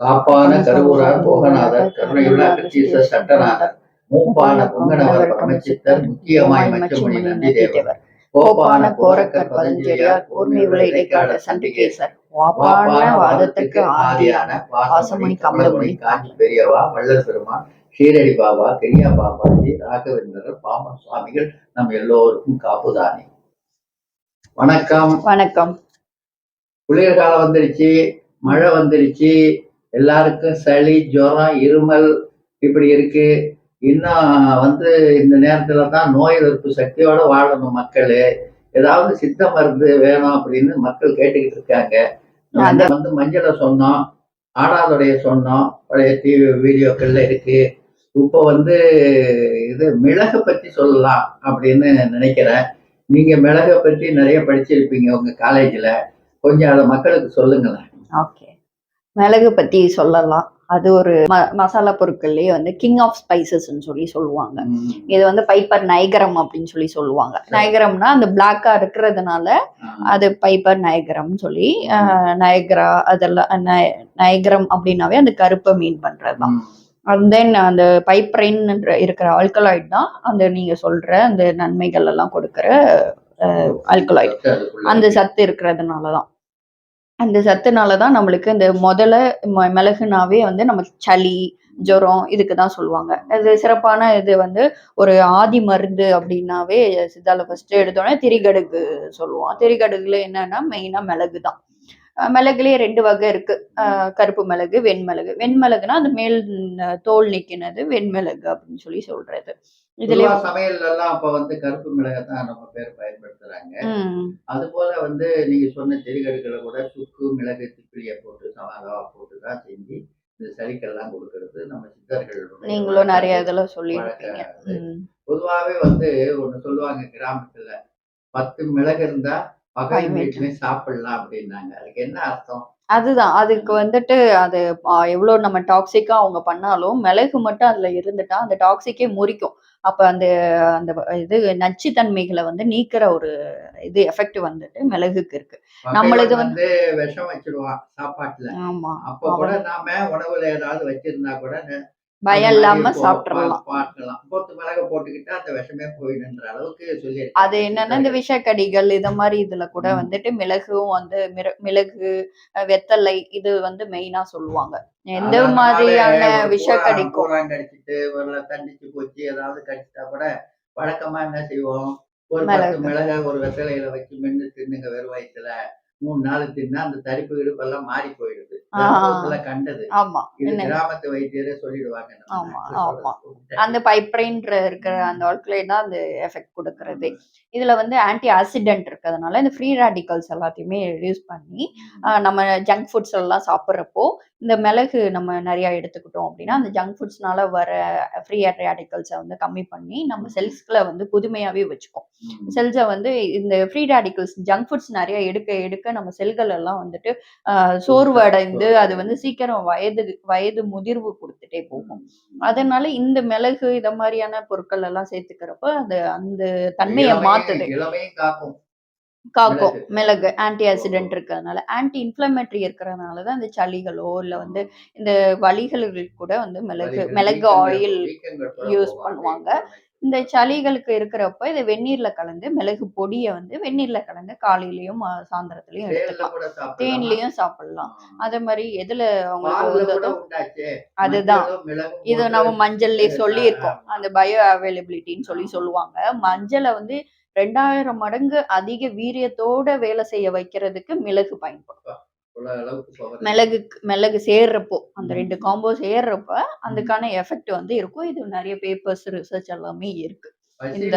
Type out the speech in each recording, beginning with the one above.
காப்பான கருவூரார் போகநாதர் கருணையுள்ள கட்சீச சட்டநாதர் மூப்பான பொங்கனவர் பரமச்சித்தர் முக்கியமாய் மச்சமுனி நந்தி தேவர் கோப்பான கோரக்கர் பதஞ்சலியார் கூர்மை உள்ள இடைக்கால சண்டிகேசர் வாதத்துக்கு ஆதியான வாசமுனி கமலமுனி காஞ்சி பெரியவா வள்ளல் பெருமான் ஷீரடி பாபா கிரியா பாபாஜி ராகவேந்திரர் பாமன் சுவாமிகள் நம் எல்லோருக்கும் காப்புதானே. வணக்கம். வணக்கம். குளிர்காலம் வந்துருச்சு மழை வந்துருச்சு எல்லாருக்கும் சளி ஜுரம் இருமல் இப்படி இருக்கு. இன்னும் வந்து இந்த நேரத்துல தான் நோய் எதிர்ப்பு சக்தியோட வாழணும் மக்கள். ஏதாவது சித்த மருந்து வேணும் அப்படின்னு மக்கள் கேட்டுக்கிட்டு இருக்காங்க. நம்ம வந்து மஞ்சளை சொன்னோம் ஆடாதொடைய சொன்னோம். பழைய டிவி வீடியோக்கள்ல இருக்கு. இப்போ வந்து இது மிளகு பத்தி சொல்லலாம் அப்படின்னு நினைக்கிறேன். நீங்க மிளகை பற்றி நிறைய படிச்சிருப்பீங்க உங்க காலேஜ்ல கொஞ்சம் அதை மக்களுக்கு சொல்லுங்களேன். ஓகே மிளகு பத்தி சொல்லலாம். அது ஒரு ம- மசாலா பொருட்கள்லயே வந்து கிங் ஆஃப் ஸ்பைசஸ்ன்னு சொல்லி சொல்லுவாங்க. இது வந்து பைப்பர் நைகரம் அப்படின்னு சொல்லி சொல்லுவாங்க. நைகரம்னா அந்த பிளாக்கா இருக்கிறதுனால அது பைப்பர் நயகரம்னு சொல்லி நயகரா அதெல்லாம் நய- நயகரம் அப்படின்னாவே அந்த கருப்பை மீன் பண்றதுதான். அண்ட் தென் அந்த பைப்ரைன் இருக்கிற ஆல்கலாய்ட் தான் அந்த நீங்க சொல்ற அந்த நன்மைகள் எல்லாம் கொடுக்கிற ஆல்கலாய்ட் அந்த சத்து இருக்கிறதுனால தான் அந்த சத்துனால தான் நம்மளுக்கு இந்த முதல்ல ம- மிளகுனாவே வந்து நமக்கு சளி ஜுரம் இதுக்கு தான் சொல்லுவாங்க. அது சிறப்பான இது வந்து ஒரு ஆதி மருந்து அப்படின்னாவே சித்தால ஃபர்ஸ்ட் எடுத்தோடனே திரிகடுகு சொல்லுவோம். திரிகடுகுல என்னன்னா மெயினா மிளகு தான். மிளகுலேயே ரெண்டு வகை இருக்கு. கருப்பு மிளகு வெண்மிளகு வெண்மிளகுனா அந்த மேல் தோல் நிக்கினது வெண்மிளகு அப்படின்னு சொல்லி சொல்றது. இதுல சமையல்ல எல்லாம் அப்ப வந்து கருப்பு மிளகை தான் நம்ம பேர் பயன்படுத்துறாங்க. அது போல வந்து நீங்க சொன்ன செடிகளுக்குள்ள கூட சுக்கு மிளகு திப்பிலியை போட்டு சமாதாவா போட்டு தான் செஞ்சு இந்த சளிக்கெல்லாம் கொடுக்கறது நம்ம சித்தர்கள் நீங்களும் நிறைய இதுல சொல்லியிருப்பீங்க ம். பொதுவாவே வந்து ஒண்ணு சொல்லுவாங்க கிராமத்துல பத்து மிளகு இருந்தா பகை வீட்டுலயும் சாப்பிடலாம் அப்படின்னாங்க. அதுக்கு என்ன அர்த்தம்? அதுதான். அதுக்கு வந்துட்டு அது எவ்வளவு நம்ம டாக்ஸிக்கா அவங்க பண்ணாலும் மிளகு மட்டும் அதுல இருந்துட்டா அந்த டாக்ஸிக்கே முறிக்கும். அப்ப அந்த அந்த இது நச்சுத்தன்மைகளை வந்து நீக்கிற ஒரு இது எஃபெக்ட் வந்துட்டு மிளகுக்கு இருக்கு. பகைவன் நம்மளுது வந்து விஷம் வச்சிருவான் சாப்பாட்டுல. ஆமா. அப்ப கூட நாம உணவுல ஏதாவது வச்சிருந்தா கூட பயம் இல்லாம சாப்பிட்டுறலாம். பார்க்கலாம். போட்டு மிளக போட்டுக்கிட்டா அந்த விஷமே போயிடுன்ற அளவுக்கு சொல்லி அது என்னன்னா இந்த விஷக்கடிகள் இத மாதிரி இதுல கூட. வந்துட்டு மிளகும் வந்து மிளகு வெத்தலை இது வந்து மெயினா சொல்லுவாங்க. எந்த மாதிரியான விஷக்கடிக்கும்? கடிச்சிட்டு தண்டிச்சு போச்சு ஏதாவது கடிச்சிட்டா கூட வழக்கமா என்ன செய்வோம்? ஒரு மிளகு. பத்து மிளகை. ஒரு வெத்தலையில வச்சு மென்னு தின்னுங்க வெறும் வயிற்றுல மூணு நாள் தின்னா அந்த தடிப்பு இடுப்பெல்லாம் மாறி போயிடுது. கண்டது. ஆமா. கிராமத்து வைத்தியரே சொல்லிடுவாங்க ஆமா, ஆமா. அந்த பைப்ரைன்ற இருக்கிற அந்த ஆல்கலைன் தான் அந்த எஃபெக்ட் கொடுக்கறது. இதுல வந்து ஆன்டி ஆக்சிடென்ட் இருக்கிறதுனால இந்த ஃப்ரீ ரேடிக்கல்ஸ் எல்லாத்தையுமே ரெடியூஸ் பண்ணி நம்ம ஜங்க் ஃபுட்ஸ் எல்லாம் சாப்பிட்றப்போ இந்த மிளகு நம்ம நிறைய எடுத்துக்கிட்டோம் அப்படின்னா அந்த ஜங்க் ஃபுட்ஸ்னால வர ஃப்ரீ ரேடிக்கல்ஸை வந்து கம்மி பண்ணி நம்ம செல்ஸ்களை வந்து புதுமையாவே வச்சுக்கும். செல்ஸை வந்து இந்த ஃப்ரீ ரேடிக்கல்ஸ் ஜங்க் ஃபுட்ஸ் நிறைய எடுக்க எடுக்க நம்ம செல்கள் எல்லாம் வந்துட்டு ஆஹ் சோர்வு அடைந்து அது வந்து சீக்கிரம் வயது வயது முதிர்வு கொடுத்துட்டே போகும். அதனால இந்த மிளகு இத மாதிரியான பொருட்கள் எல்லாம் சேர்த்துக்கிறப்ப அது அந்த தன்மையை மாத்துது. காக்கும் மிளகு. ஆன்டி ஆக்சிடென்ட் இருக்கிறதுனால ஆன்டி இன்ஃப்ளமேட்டரி இருக்கிறதுனால தான் இந்த சளிகளோ இல்ல வந்து இந்த வலிகளுக்கு கூட வந்து மிளகு மிளகு ஆயில் போகும். பண்ணுவாங்க. இந்த சளிகளுக்கு இருக்கிறப்ப இதை வெந்நீர்ல கலந்து மிளகு பொடியை வந்து வெந்நீர்ல கலந்து காலையிலயும் சாயந்தரத்துலயும் எடுத்துக்கலாம்? தேன்லயும் சாப்பிடலாம். அதே மாதிரி எதுல அவங்களுக்கு. அதுதான் இது நம்ம மஞ்சள்ல ஆ, சொல்லியிருக்கோம். அந்த பயோ அவைலபிலிட்டின்னு சொல்லி. சொல்லுவாங்க மஞ்சளை வந்து ரெண்டாயிரம் மடங்கு அதிக வீரியத்தோட வேலை செய்ய வைக்கிறதுக்கு மிளகு பயன்படும் மிளகு மிளகு சேர்றப்போ அந்த. ரெண்டு காம்போ சேர்றப்ப அதுக்கான எஃபெக்ட் வந்து இருக்கும். இது நிறைய பேப்பர்ஸ் ரிசர்ச் எல்லாமே இருக்கு. இந்த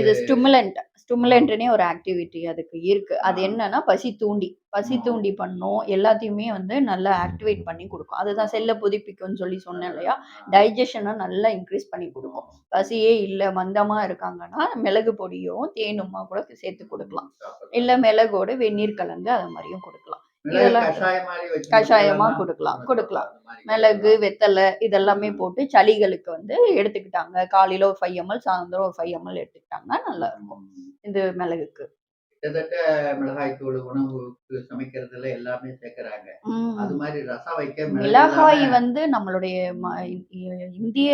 இது ஸ்டிமுலண்ட் ஸ்டிமுலண்ட்னே ஒரு ஆக்டிவிட்டி அதுக்கு இருக்கு. அது. என்னன்னா பசி தூண்டி பசி. தூண்டி பண்ணும். எல்லாத்தையுமே வந்து நல்லா ஆக்டிவேட் பண்ணி கொடுக்கும். அதுதான் செல்லை புதுப்பிக்கும்னு சொல்லி சொன்னேன் இல்லையா? டைஜஷனை நல்லா இன்க்ரீஸ் பண்ணி கொடுக்கும். பசியே இல்லை மந்தமா இருக்காங்கன்னா மிளகு பொடியும் தேனுமா கூட சேர்த்து கொடுக்கலாம். இல்ல மிளகோட வெந்நீர் கலந்து அது மாதிரியும் கொடுக்கலாம். கஷாயம் குடிக்கலாமா? கொடுக்கலாம் மிளகு. வெத்தலை இதெல்லாமே. போட்டு சளிகளுக்கு வந்து எடுத்துக்கிட்டாங்க காலையில ஒரு ஃபைவ் எம்எல் சாயந்தரம் ஒரு ஃபைவ் எம்எல் எடுத்துக்கிட்டாங்கன்னா நல்லா இருக்கும். இது மிளகுக்கு கிட்டத்தட்ட மிளகாய் தூள் உணவுக்கு சமைக்கிறதுல எல்லாமே சேர்க்கறாங்க. அது மாதிரி ரசம் வைக்க மிளகாய் வந்து நம்மளுடைய இந்திய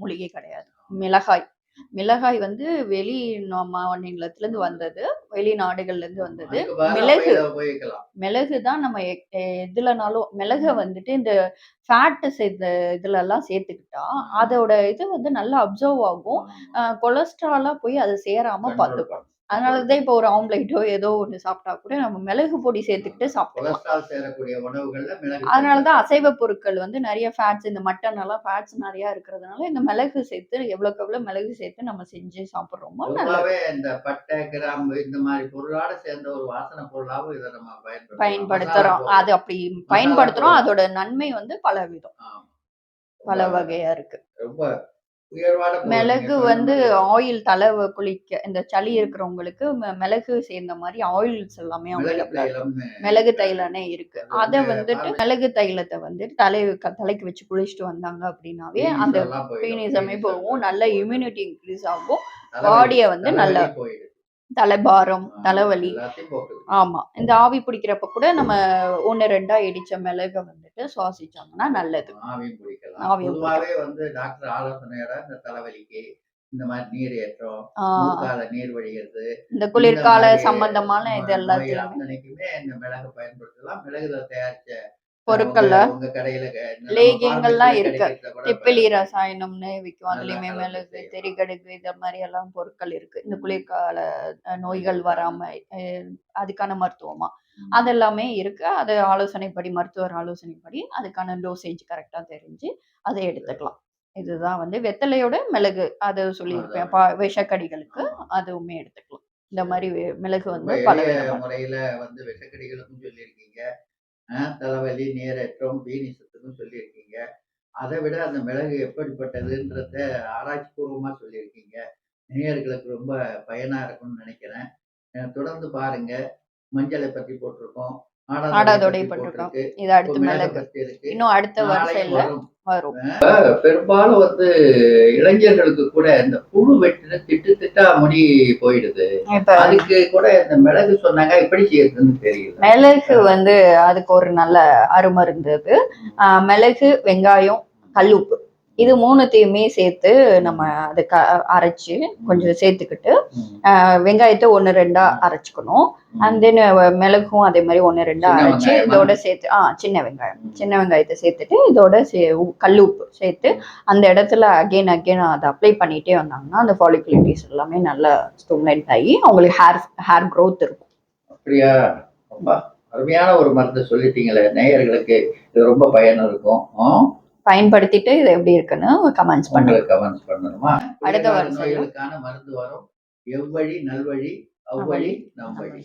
மூலிகை கிடையாது மிளகாய் மிளகாய் வந்து வெளி நா- மாநிலத்துல இருந்து வந்தது. வெளிநாடுகள்ல இருந்து வந்தது. மிளகு மிளகு தான் நம்ம எதுலனாலும் மிளகை வந்துட்டு இந்த ஃபேட்டு சேர்ந்த இதுல எல்லாம் சேர்த்துக்கிட்டா அதோட இது வந்து நல்லா அப்சர்வ் ஆகும். கொலஸ்ட்ராலா போய் அது சேராம பார்த்துக்கும். அதனாலதான் இப்போ ஒரு ஆம்லேட்டோ ஏதோ ஒண்ணு சாப்பிட்டா கூட நம்ம மிளகு பொடி சேர்த்துக்கிட்டு சாப்பிடலாம் மிளகு அதனாலதான் அசைவ பொருட்கள் வந்து நிறைய ஃபேட்ஸ் இந்த மட்டன் எல்லாம் ஃபேட்ஸ் நிறைய இருக்கிறதுனால இந்த மிளகு சேர்த்து எவ்வளவுக்கு எவ்வளவு மிளகு சேர்த்து நம்ம செஞ்சு சாப்பிடுறோமோ நல்லது. பொதுவாவே இந்த பட்டை கிராம்பு இந்த மாதிரி பொருளோட சேர்ந்த ஒரு வாசனை பொருளாவும் இதை நம்ம பயன்படுத்துறோம். அது அப்படி பயன்படுத்துறோம். அதோட நன்மை வந்து பல விதம். பல வகையா இருக்கு. ரொம்ப. மிளகு வந்து ஆயில் தலை குளிக்க இந்த சளி இருக்கிறவங்களுக்கு மிளகு சேர்ந்த மாதிரி ஆயில்ஸ் எல்லாமே மிளகு. தைலம்னு இருக்கு. அது வந்து வந்துட்டு மிளகு தைலத்தை வந்து தலை தலைக்கு வச்சு குளிச்சுட்டு வந்தாங்க அப்படின்னாவே அந்த. பீனிசமே போகும். நல்ல இம்யூனிட்டி இன்க்ரீஸ் ஆகும். பாடியை வந்து நல்ல. தலைபாரம் தலைவலி. ஆமா. இந்த ஆவி பிடிக்கிறப்ப கூட நம்ம ஒண்ணு ரெண்டா இடிச்ச மிளக வந்துட்டு சுவாசிச்சாங்கன்னா நல்லது. ஆவியும் வந்து டாக்டர் ஆலோசனையோட இந்த தலைவலிக்கு இந்த மாதிரி நீர் ஏற்றம் நீர் வடிகிறது இந்த குளிர்கால சம்பந்தமான இது எல்லாத்தையுமே அத்தனைக்குமே இந்த மிளகு பயன்படுத்தலாம். மிளகுல தயாரிச்ச பொருட்கள்ல லேகியங்கள்லாம் இருக்கு. திப்பிலி. ரசாயனம்னு விற்கும் அதுலயுமே மிளகு. தெரிகடுகு இந்த மாதிரி எல்லாம் பொருட்கள் இருக்கு. இந்த குளிர்கால நோய்கள் வராம அதுக்கான மருத்துவமா. அதெல்லாமே இருக்கு. அது ஆலோசனைப்படி மருத்துவர் ஆலோசனைப்படி அதுக்கான டோசேஜ் கரெக்டா தெரிஞ்சு அதை எடுத்துக்கலாம். இதுதான் வந்து வெத்தலையோட மிளகு. அது சொல்லியிருப்பேன். பா- விஷக்கடிகளுக்கு. அதுவுமே எடுத்துக்கலாம். இந்த மாதிரி மிளகு வந்து பல முறையில வந்து விஷக்கடிகளுக்கும் சொல்லியிருக்கீங்க. ஆஹ் தலைவலி நீரேற்றம் பீனிசத்துக்கும் சொல்லியிருக்கீங்க. அதை விட அந்த மிளகு எப்படிப்பட்டதுன்றத ஆராய்ச்சி பூர்வமாக சொல்லியிருக்கீங்க. நேயர்களுக்கு ரொம்ப பயனாக இருக்கும்னு நினைக்கிறேன். தொடர்ந்து பாருங்கள் மஞ்சளை பற்றி போட்டிருக்கோம். ஆடாதொடை ஆடாதொடை பத்தி போட்டிருக்கோம். போட்டிருக்கு. இது அடுத்து மிளகு இன்னும் அடுத்த வரிசையில வரும். பெரும்பாலும் வந்து இளைஞர்களுக்கு கூட இந்த புழு வெட்டுன்னு திட்டு திட்டா முடி போயிடுது. அதுக்கு கூட இந்த மிளகு சொன்னாங்க. எப்படி செய்யறதுன்னு தெரியல. மிளகு வந்து அதுக்கு ஒரு நல்ல அருமருந்து அது மிளகு வெங்காயம் கல்லுப்பு. இது மூணுத்தையுமே சேர்த்து நம்ம அதை க அரைச்சு கொஞ்சம் சேர்த்துக்கிட்டு வெங்காயத்தை ஒன்று ரெண்டா அரைச்சுக்கணும். அண்ட் தென் மிளகும் அதே மாதிரி ஒன்று ரெண்டா அரைச்சு? இதோட சேர்த்து ஆ சின்ன வெங்காயம். சின்ன வெங்காயத்தை சேர்த்துட்டு இதோட சே உ- கல்லுப்பு சேர்த்து அந்த இடத்துல அகைன் அகைன் அதை அப்ளை பண்ணிட்டே வந்தாங்கன்னா அந்த ஃபாலிகுலிட்டிஸ் எல்லாமே நல்லா ஸ்டூம்லைட் ஆகி அவங்களுக்கு ஹேர் ஹேர் growth இருக்கும். அப்படியா? ரொம்ப அருமையான ஒரு மருந்து சொல்லிட்டீங்களே. நேயர்களுக்கு இது ரொம்ப பயன் இருக்கும்? பயன்படுத்திட்டு இது எப்படி இருக்குன்னு கமெண்ட்ஸ் பண்ணுங்க. கமெண்ட்ஸ் பண்ணணுமா? அடுத்த. நோய்களுக்கான மருந்து வரும். எவ்வழி நல்வழி அவ்வழி நம் வழி.